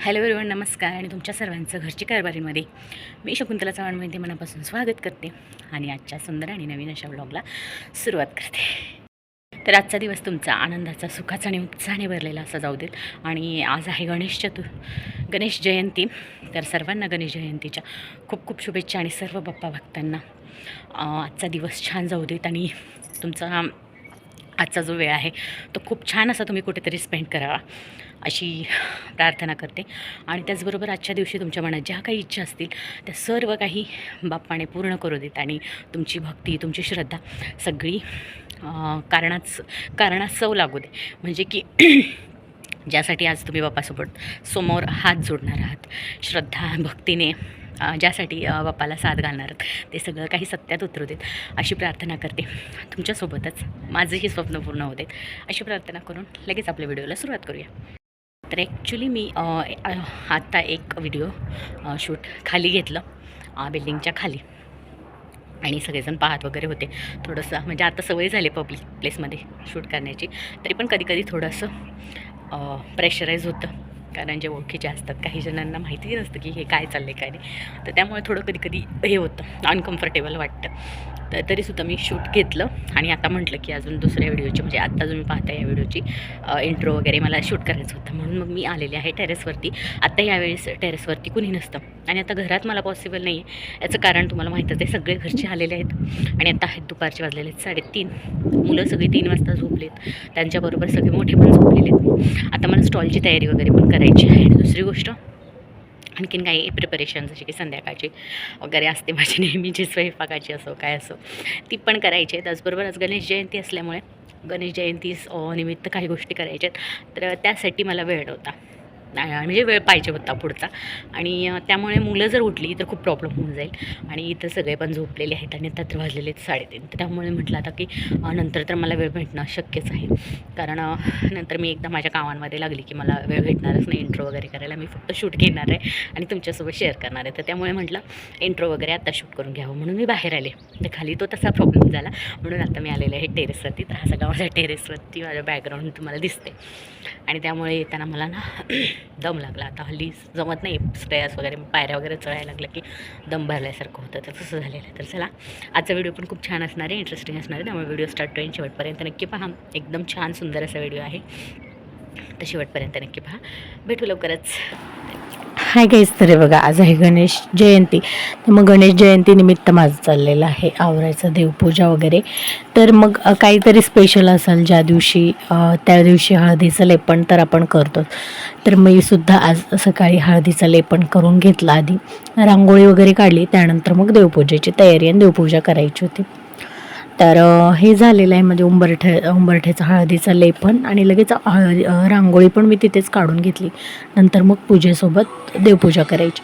Hello everyone नमस्कार आणि तुमच्या सर्वांचं घरची कारभारीमध्ये मी शकुंतला चव्हाणमध्ये मनापासून स्वागत करते आणि आजच्या सुंदर आणि नवीन अशा ब्लॉगला सुरुवात करते. तर आजचा दिवस तुमचा आनंदाचा सुखाचा आणि उत्साहाने भरलेला असा जाऊ देत. आणि आज आहे गणेश चतुर गणेश जयंती. तर सर्वांना गणेश जयंतीच्या खूप खूप शुभेच्छा आणि सर्व बाप्पा भक्तांना. आजचा दिवस छान जाऊ देत आणि तुमचा आजचा जो वेळ आहे तो खूप छान असा तुम्ही कुठेतरी स्पेंड करावा अशी प्रार्थना करते. आणि त्याचबरोबर आजच्या दिवशी तुमच्या मनात ज्या काही इच्छा असतील त्या सर्व काही बाप्पाने पूर्ण करू देत आणि तुमची भक्ती तुमची श्रद्धा सगळी कारणाच कारणास्तव लागू दे. म्हणजे की ज्यासाठी आज तुम्ही बाप्पासोबत समोर हात जोडणार आहात. श्रद्धा भक्तीने ज्यासाठी बाप्पाला साथ घालणार. ते सगळं काही सत्यात उतरू देत अशी प्रार्थना करते. तुमच्यासोबतच माझंही स्वप्न पूर्ण होते अशी प्रार्थना करून लगेच आपल्या व्हिडिओला सुरुवात करूया. तर ॲक्च्युली मी आत्ता एक व्हिडिओ शूट खाली घेतलं बिल्डिंगच्या खाली. आणि सगळेजण पाहत वगैरे होते. थोडंसं म्हणजे आता सवय झाली पब्लिक प्लेसमध्ये शूट करण्याची. तरी पण कधी कधी थोडंसं प्रेशराईज होतं. कारण जे ओळखीचे असतात काही जणांना माहिती नसतं की हे काय चाललं आहे काय नाही. तर त्यामुळे थोडं कधी कधी हे होतं अनकम्फर्टेबल वाटतं. तर तरीसुद्धा मी शूट घेतलं. आणि आता म्हटलं की अजून दुसऱ्या व्हिडिओची म्हणजे आत्ता अजून पाहता या व्हिडिओची इंट्रो वगैरे मला शूट करायचं होतं. म्हणून मग मी आलेले आहे टेरेसवरती आत्ता यावेळेस टेरेसवरती कुणी नसतं. आणि आता घरात मला पॉसिबल नाही आहे याचं कारण तुम्हाला माहीतच आहे सगळे घरचे आलेले आहेत. आणि आता आहेत दुपारचे वाजलेले आहेत साडेतीन. मुलं सगळी तीन वाजता झोपलेत. त्यांच्याबरोबर सगळे मोठे पण झोपलेले आहेत. आता मला स्टॉलची तयारी वगैरे पण करायची आहे. आणि दुसरी गोष्ट आणखीन काही प्रिपरेशन जशी की संध्याकाळची वगैरे असते माझी नेहमीची स्वयंपाकाची असो काय असो ती पण करायची आहे. त्याचबरोबर आज गणेश जयंती असल्यामुळे गणेश जयंती निमित्त काही गोष्टी करायच्या आहेत. तर त्यासाठी मला वेळ नव्हता. म्हणजे वेळ पाहिजे होता पुढचा. आणि त्यामुळे मुलं जर उठली तर खूप प्रॉब्लेम होऊन जाईल. आणि इथं सगळे पण झोपलेले आहेत आणि आता तर वाजलेले आहेत साडेतीन. तर त्यामुळे म्हटलं आता की नंतर तर मला वेळ भेटणं शक्यच आहे. कारण नंतर मी एकदा माझ्या कामांमध्ये लागली की मला वेळ भेटणारच नाही. इंट्रो वगैरे करायला मी फक्त शूट घेणार आहे आणि तुमच्यासोबत शेअर करणार आहे. तर त्यामुळे म्हटलं इंट्रो वगैरे आता शूट करून घ्यावं. म्हणून मी बाहेर आले. तर खाली तो तसा प्रॉब्लेम झाला. म्हणून आता मी आलेले आहे टेरेसवरती तर हा सगळा माझ्या टेरेसवरती माझ्या बॅकग्राऊंड तुम्हाला दिसते आणि त्यामुळे येताना मला ना दम लागला. आता हल्ली जमत नाही. स्टेअर्स वगैरे पायऱ्या वगैरे चढायला लागलं की दम भरल्यासारखं होतं. तर तसं झालेलं आहे. तर चला आजचा व्हिडिओ पण खूप छान असणार आहे इंटरेस्टिंग असणार आहे. त्यामुळे व्हिडिओ स्टार्ट टू शेवटपर्यंत. नक्की पहा एकदम छान सुंदर असा व्हिडिओ आहे. तर शेवटपर्यंत नक्की पहा. भेटू लवकरच. हाय काहीच तरी बघा आज आहे गणेश जयंती. तर मग गणेश जयंतीनिमित्त माझं चाललेलं आहे आवरायचं देवपूजा वगैरे. तर मग काहीतरी स्पेशल असेल ज्या दिवशी त्या दिवशी हळदीचं लेपन तर आपण करतो तर मी सुद्धा आज सकाळी हळदीचं लेपन करून घेतलं आधी. रांगोळी वगैरे काढली त्यानंतर मग देवपूजेची तयारी आणि देवपूजा करायची होती. तर हे झालेलं आहे म्हणजे उंबरठे उंबरठ्याचं हळदीचं लेपन आणि लगेच हळदी रांगोळी पण मी तिथेच काढून घेतली. नंतर मग पूजेसोबत देवपूजा करायची.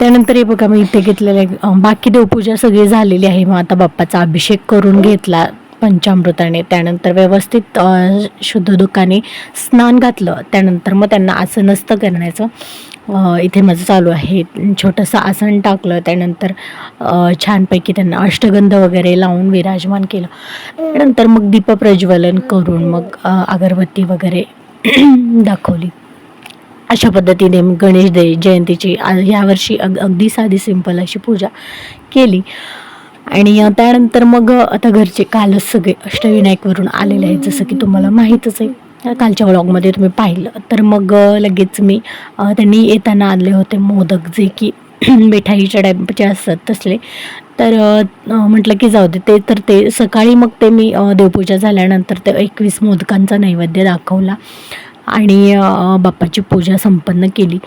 त्यानंतर हे बघा मी इथे घेतलेलं आहे. बाकी देवपूजा सगळी झालेली आहे. मग आता बाप्पाचा अभिषेक करून घेतला पंचामृताने. त्यानंतर व्यवस्थित शुद्ध दुःखाने स्नान घातलं. त्यानंतर मग त्यांना आसनस्थ करण्याचं. इथे माझं चालू आहे. छोटंसं आसन टाकलं त्यानंतर छानपैकी त्यांना अष्टगंध वगैरे लावून विराजमान केलं. त्यानंतर मग दीपप्रज्वलन करून मग अगरबत्ती वगैरे दाखवली. अशा पद्धतीने गणेश दे जयंतीची ह्यावर्षी यावर्षी अग अगदी साधी सिंपल अशी पूजा केली. आणि त्यानंतर मग आता घरचे कालच सगळे अष्टविनायकवरून आलेले आहेत जसं की तुम्हाला माहीतच आहे. कालच्या व्लॉगमध्ये तुम्ही पाहिलं. तर मग लगेच मी त्यांनी येताना आणले होते मोदक जे की मिठाईच्या टाईपचे असतात तसले. तर म्हटलं की जाऊ दे ते तर ते सकाळी मग ते मी देवपूजा झाल्यानंतर ते एकवीस मोदकांचा नैवेद्य दाखवला. आणि बाप्पाची पूजा संपन्न केली.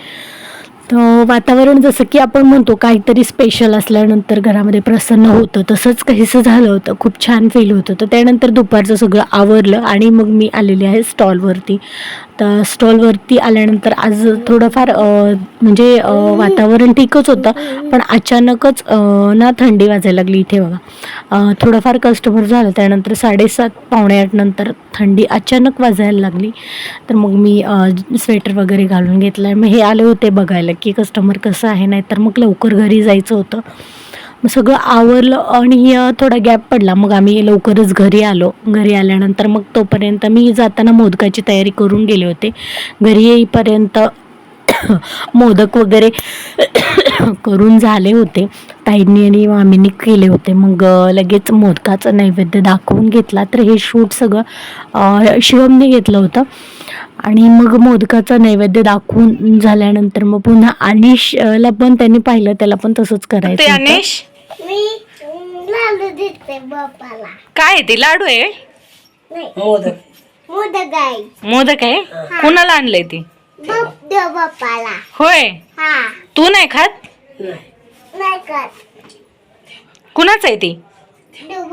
वातावरण जसं की आपण म्हणतो काहीतरी स्पेशल असल्यानंतर घरामध्ये प्रसन्न होतं. तसंच काहीसं झालं होतं खूप छान फील होतं. तर त्यानंतर दुपारचं सगळं आवरलं आणि मग मी आलेली आहे स्टॉलवरती तर स्टॉलवरती आल्यानंतर आज थोडंफार म्हणजे वातावरण ठीकच होतं. पण अचानकच ना थंडी वाजायला लागली इथे बघा. थोडंफार कस्टमर झालं. त्यानंतर साडेसात पावणे आठनंतर थंडी अचानक वाजायला लागली. तर मग मी स्वेटर वगैरे घालून घेतलं मग हे आले होते बघायला की कस्टमर कसं आहे नाही तर मग लवकर घरी जायचं होतं. मग सगळं आवरलं आणि थोडा गॅप पडला. मग आम्ही लवकरच घरी आलो. घरी आल्यानंतर मग तोपर्यंत मी जाताना मोदकाची तयारी करून गेले होते. घरी येईपर्यंत मोदक वगैरे करून झाले होते. ताईंनी आणि मामींनी केले होते. मग लगेच मोदकाचं नैवेद्य दाखवून घेतला. तर हे शूट सगळं शिवमने घेतलं होतं. आणि मग मोदकाचं नैवेद्य दाखवून झाल्यानंतर मग पुन्हा अनिशला पण त्यांनी पाहिलं. त्याला पण तसंच करायचं मी लाडू देते बापाला. काय आहे ते लाडू आहे? नाही. मोदक. मोदक आहे. मोदक आहे? कुणाला आणलंय ते? बाप बापाला. होय. हा. तू नाही खात? नाही. नाही कर कुणाच आहे ते? देव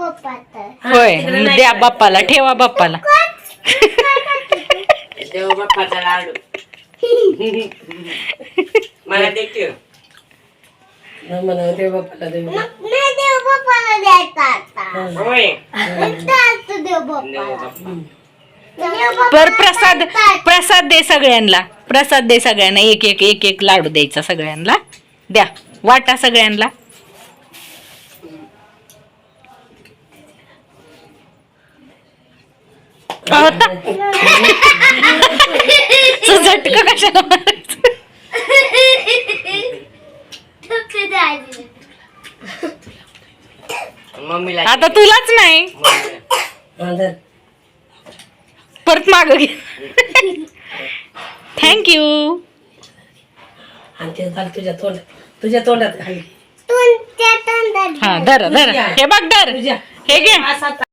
होय. द्या बाप्पाला ठेवा बाप्पाला देव बाप्पाचा लाडू. मला म्हणा देव बाप्पाला देव होय देव पर प्रसाद प्रसाद दे सगळ्यांना प्रसाद दे सगळ्यांना. एक एक एक एक लाडू द्यायचा सगळ्यांना द्या. वाटा सगळ्यांना होता झटका कशाला मम्मीला आता तुलाच नाही. परत माग घे. थँक्यू आणि ते घाल तुझ्या तोंडात तुझ्या तोंडात घाल. तुमच्या तोंडात हा धर धर. हे बघ धर. तुझ्या. हे घे. असा